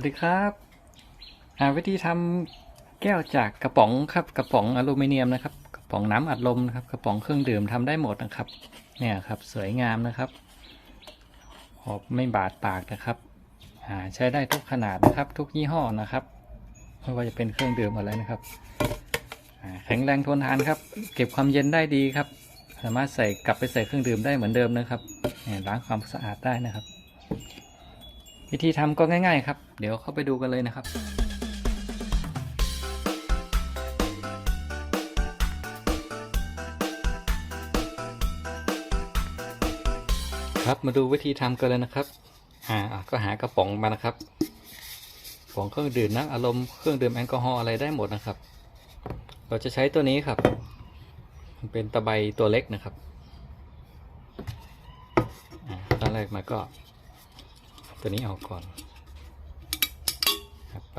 วัสดีครับอ่าวิธีทำแก้วจากกระป๋องครับกระป๋องอลูมิเนียมนะครับ กระป๋องน้ำอัดลมนะครับ กระป๋องเครื่องดื่มทำได้หมดนะครับ เนี่ยครับสวยงามนะครับหอบไม่บาดปากนะครับอ่าใช้ได้ทุกขนาดนะครับ ทุกยี่ห้อนะครับไม่ว่าจะเป็นเครื่องดื่มอะไรนะครับแข็งแรงทนทานครับ เก็บความเย็นได้ดีครับ สามารถใส่กลับไปใส่เครื่องดื่มได้เหมือนเดิมนะครับล้างความสะอาดได้นะครับ วิธีทำก็ง่าย ๆ ครับ เดี๋ยวเข้าไปดูกันเลยนะครับครับมาดูวิธีทำกันเลยนะครับ อ่า ก็หากระป๋องมานะครับป๋องเครื่องดื่มน้ำอารมณ์เครื่องดื่มแอลกอฮอล์อะไรได้หมดนะครับ เราจะใช้ตัวนี้ครับ มันเป็นตะไบตัวเล็กนะครับ อ่าตอนแรกมาก็ ตัวนี้ออกก่อนครับไป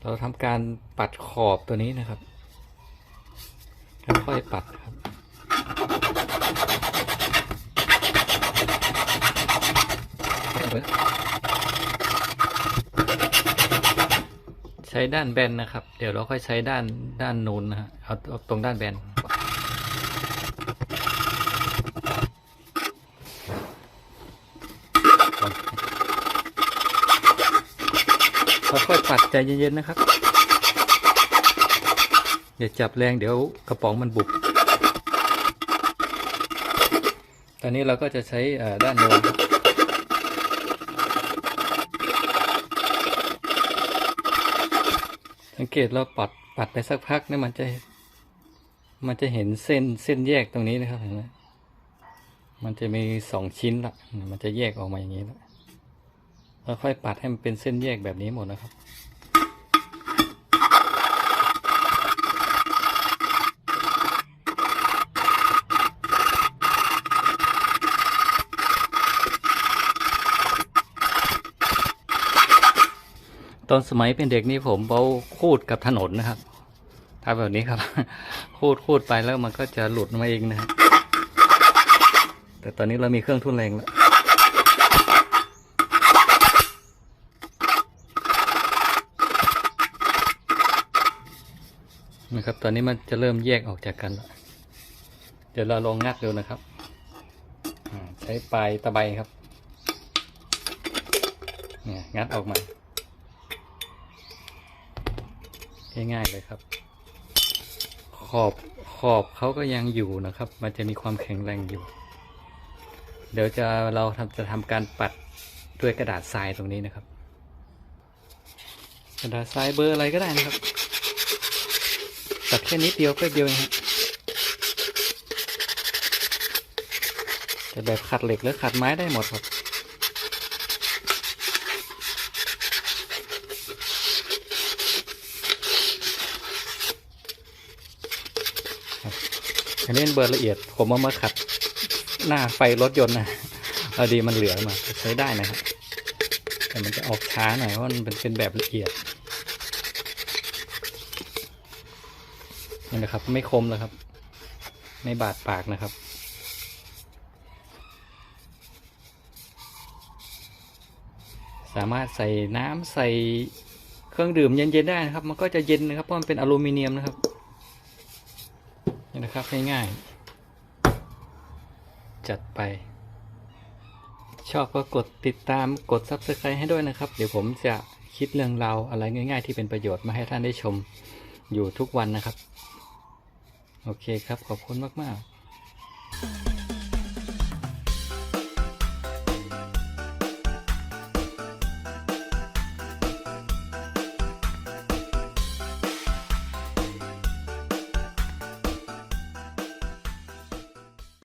เราทำการปัดขอบตัวนี้นะครับค่อยๆปัดครับใช้ด้านแบนนะครับ เดี๋ยวเราค่อยใช้ด้านด้านนูนนะฮะเอาเอาตรงด้านแบน ค่อยๆปัดใจเย็นๆนะครับอย่าจับแรงเดี๋ยวกระป๋องมันบุบตอนนี้เราก็จะใช้ด้านโน้นสังเกตเราปัดปัดไปสักพักเนี่ยมันจะ มันจะเห็นเส้นเส้นแยกตรงนี้นะครับเห็นไหมมันจะมีสองชิ้นละมันจะแยกออกมาอย่างนี้ละ ค่อยปัดให้มันเป็นเส้นแยกแบบนี้หมดนะครับตอนสมัยเป็นเด็กนี่ผมเบาคูดกับถนนนะครับทำแบบนี้ครับ คูดคูดไปแล้วมันก็จะหลุดมาเองนะครับแต่ตอนนี้เรามีเครื่องทุ่นแรงแล้ว นะครับ ตอนนี้มันจะเริ่มแยกออกจากกันแล้วเดี๋ยวเราลองงัดดูนะครับ ใช้ปลายตะไบครับ เนี่ยงัดออกมา ง่ายๆเลยครับ ขอบขอบเขาก็ยังอยู่นะครับ มันจะมีความแข็งแรงอยู่ เดี๋ยวจะเราทำจะทำการปัดด้วยกระดาษทรายตรงนี้นะครับ กระดาษทรายเบอร์อะไรก็ได้นะครับ ตัดแค่นิดเดียวแป๊บเดียวเองฮะแต่แบบขัดเหล็กหรือขัดไม้ได้หมดครับอันนี้เป็นเบอร์ละเอียด ผมเอามาขัดหน้าไฟรถยนต์นะเอาดีมันเหลือมาใช้ได้นะครับแต่มันจะออกช้าหน่อยเพราะมันเป็นแบบละเอียด นี่นะครับ ไม่คมแล้วครับ ไม่บาดปากนะครับ สามารถใส่น้ำใส่เครื่องดื่มเย็นๆได้นะครับ มันก็จะเย็นนะครับเพราะมันเป็นอลูมิเนียมนะครับนี่นะครับง่ายๆจัดไป ชอบก็กดติดตามกด Subscribe ให้ด้วยนะครับ เดี๋ยวผมจะคิดเรื่องราวอะไรง่าย ๆ ที่เป็นประโยชน์มาให้ท่านได้ชมอยู่ทุกวันนะครับ โอเคครับขอบคุณมาก ๆ